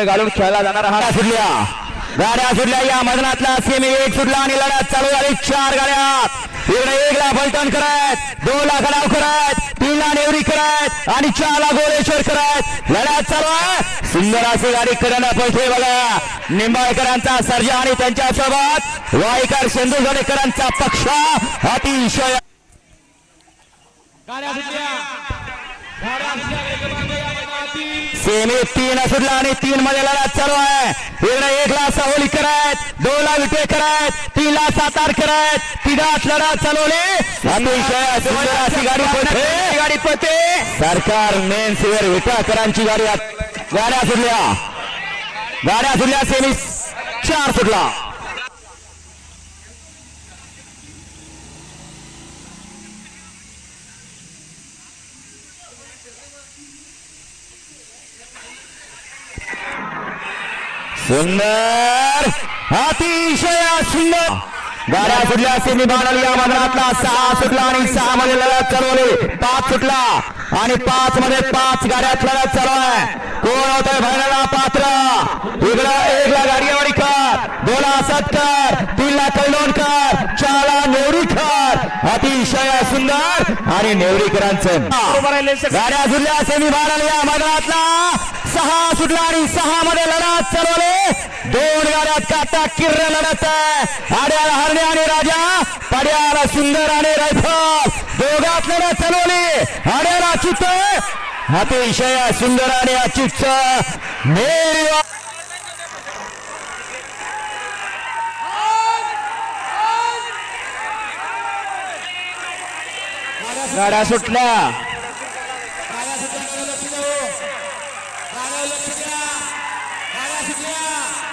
घालून खेळला जाणार हा सुटल्या. गाड्या सुटल्या. या मैदानातला सेमी एक सुटला आणि लढ्यात चालू झाली. चार गाड्या. इकडे एक ला फलटण करत दोन ला खडाव करत तीन ला नेवरी करत आणि चार ला गोळेश्वर करत लढ्यात चालू आहे. सुंदर अशी गाडी कडन पळते बघा. निंबाळकरांचा सर्जा आणि त्यांच्यासोबत वाईकर शेंदुरगडेकरांचा पक्ष अतिशय गाड्या सुटल्या. गाड्या सुटल्या. सेमी तीन सुटला आणि तीन मध्ये लढत चालू आहे. इकडे एक ला सावली करत दोन ला विटे करत तीन ला सातार करत तिघात लढत चालवली. अशी गाडी पळते. गाडी पळते. सरकार मेन सिव्हर विटाकरांची गाडी गाड्या सुटल्या गाड्या सुटल्या सेमी चार सुटला. सुंदर! अतिशय सुंदर! गाड्या सुटल्या सेमी फायनल या मैदानातला सहा सुटला आणि सहा मध्ये लढत चालवली पाच सुटला आणि पाच मध्ये पाच गाड्यात लढत चालू आहे कोण होत आहे फायनलला? पात्र. इकडं एक ला कर दोन ला सत्कर तीन ला कैलोणकर सुंदर आणि नेवरीकरांचं. गाड्या सुटल्या सेमी बाणाली या मैदानातला. सहा सुटला आणि सहा मध्ये लढत चालवले दोन गाड्यात काटा किर्र लढत आहे. आड्याला हरणे आणि राजा पड्याला सुंदर आणि रायफल दोघात लढत चालवली आड्याला चित्त अतिशय सुंदर आणि अच्युत मेरी गाड्या सुटल्या गाड्या सुटल्या गाड्या लक्ष द्या